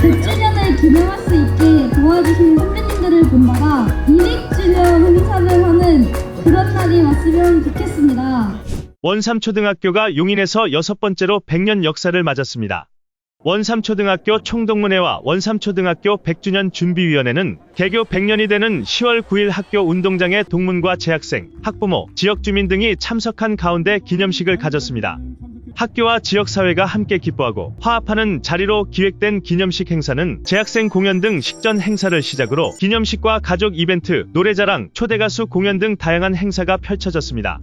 100주년을 기념할 수 있게 도와주시는 선배님들을 본다가 200주년 행사를 하는 그런 날이 왔으면 좋겠습니다. 원삼초등학교가 용인에서 여섯 번째로 100년 역사를 맞았습니다. 원삼초등학교 총동문회와 원삼초등학교 100주년 준비위원회는 개교 100년이 되는 10월 9일 학교 운동장에 동문과 재학생, 학부모, 지역 주민 등이 참석한 가운데 기념식을 가졌습니다. 학교와 지역사회가 함께 기뻐하고 화합하는 자리로 기획된 기념식 행사는 재학생 공연 등 식전 행사를 시작으로 기념식과 가족 이벤트, 노래자랑, 초대가수 공연 등 다양한 행사가 펼쳐졌습니다.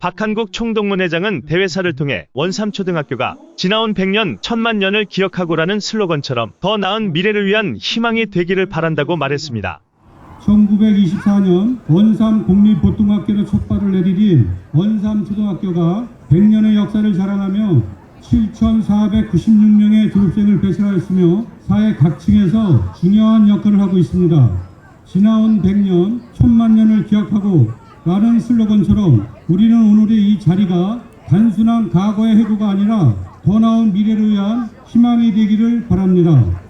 박한국 총동문회장은 대회사를 통해 원삼초등학교가 지나온 100년, 천만 년을 기억하고라는 슬로건처럼 더 나은 미래를 위한 희망이 되기를 바란다고 말했습니다. 1924년 원삼 국립보통학교로 첫 발을 내디딘 원삼초등학교가 100년의 역사를 자랑하며 7,496명의 졸업생을 배출하였으며 사회 각층에서 중요한 역할을 하고 있습니다. 지나온 100년, 천만 년을 기억하고 라는 슬로건처럼 우리는 오늘의 이 자리가 단순한 과거의 회고가 아니라 더 나은 미래를 위한 희망이 되기를 바랍니다.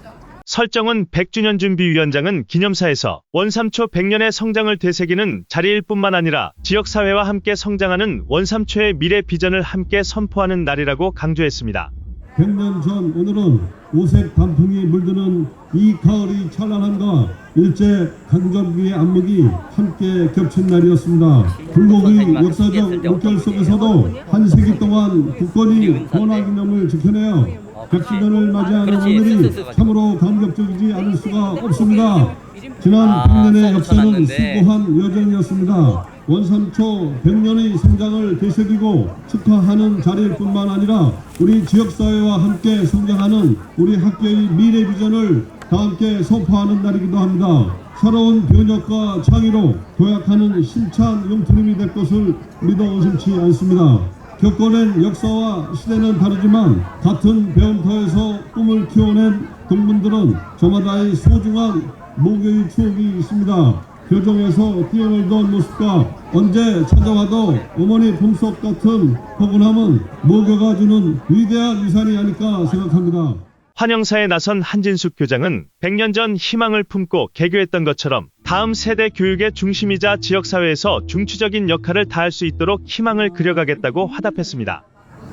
설정은 100주년 준비위원장은 기념사에서 원삼초 100년의 성장을 되새기는 자리일 뿐만 아니라 지역사회와 함께 성장하는 원삼초의 미래 비전을 함께 선포하는 날이라고 강조했습니다. 100년 전 오늘은 오색 단풍이 물드는 이 가을의 찬란함과 일제 강점기의 안목이 함께 겹친 날이었습니다. 불국의 역사적 물결 속에서도 한 세기 동안 국권이 권한기념을 지켜내어 100주년을 맞이하는 오늘이 참으로 감격적이지 않을 수가 없습니다. 지난 아, 100년의 역사는 써놨는데. 수고한 여정이었습니다. 원삼초 100년의 성장을 되새기고 축하하는 자리일 뿐만 아니라 우리 지역사회와 함께 성장하는 우리 학교의 미래 비전을 다 함께 선포하는 날이기도 합니다. 새로운 변혁과 창의로 도약하는 힘찬 용트림이 될 것을 믿어 의심치 않습니다. 겪어낸 역사와 시대는 다르지만 같은 배움터에서 꿈을 키워낸 동문들은 저마다의 소중한 목요의 추억이 있습니다. 교정에서 뛰어놀던 모습과 언제 찾아와도 어머니 품속 같은 포근함은 모교가 주는 위대한 유산이 아닐까 생각합니다. 환영사에 나선 한진숙 교장은 100년 전 희망을 품고 개교했던 것처럼 다음 세대 교육의 중심이자 지역사회에서 중추적인 역할을 다할 수 있도록 희망을 그려가겠다고 화답했습니다.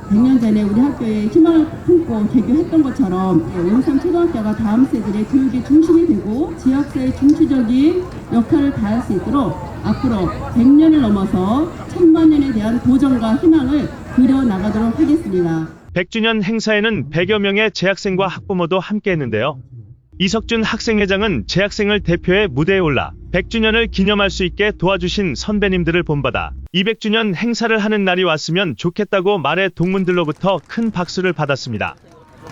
100년 전에 우리 학교에 희망을 품고 개교했던 것처럼 원삼 초등학교가 다음 세대의 교육의 중심이 되고 지역사회 중추적인 역할을 다할 수 있도록 앞으로 100년을 넘어서 천만 년에 대한 도전과 희망을 그려 나가도록 하겠습니다. 100주년 행사에는 100여 명의 재학생과 학부모도 함께 했는데요. 이석준 학생회장은 재학생을 대표해 무대에 올라 100주년을 기념할 수 있게 도와주신 선배님들을 본받아 200주년 행사를 하는 날이 왔으면 좋겠다고 말해 동문들로부터 큰 박수를 받았습니다.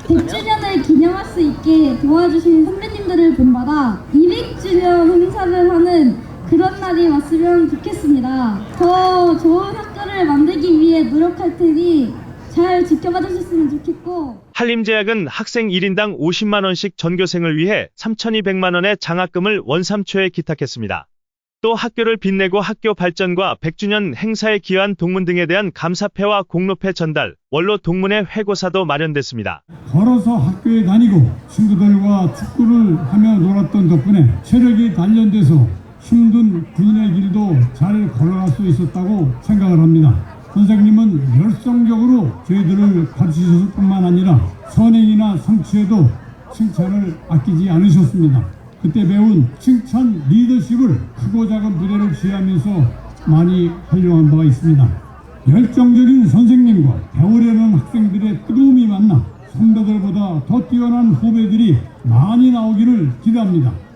100주년을 기념할 수 있게 도와주신 선배님들을 본받아 200주년 행사를 하는 그런 날이 왔으면 좋겠습니다. 더 좋은 학교를 만들기 위해 노력할 테니 잘 지켜봐 주셨으면 좋겠고 한림제약은 학생 1인당 50만 원씩 전교생을 위해 3,200만 원의 장학금을 원삼초에 기탁했습니다. 또 학교를 빛내고 학교 발전과 100주년 행사에 기여한 동문 등에 대한 감사패와 공로패 전달, 원로 동문회 회고사도 마련됐습니다. 걸어서 학교에 다니고 친구들과 축구를 하며 놀았던 덕분에 체력이 단련돼서 힘든 군인의 길도 잘 걸어갈 수 있었다고 생각을 합니다. 선생님은 열성적으로 저희들을 가르치셨을 뿐만 아니라 선행이나 성취에도 칭찬을 아끼지 않으셨습니다. 그때 배운 칭찬 리더십을 크고 작은 부대를 지휘하면서 많이 활용한 바가 있습니다. 열정적인 선생님과 배우려는 학생들의 뜨거움이 만나 선배들보다 더 뛰어난 후배들이 많이 나오기를 기대합니다.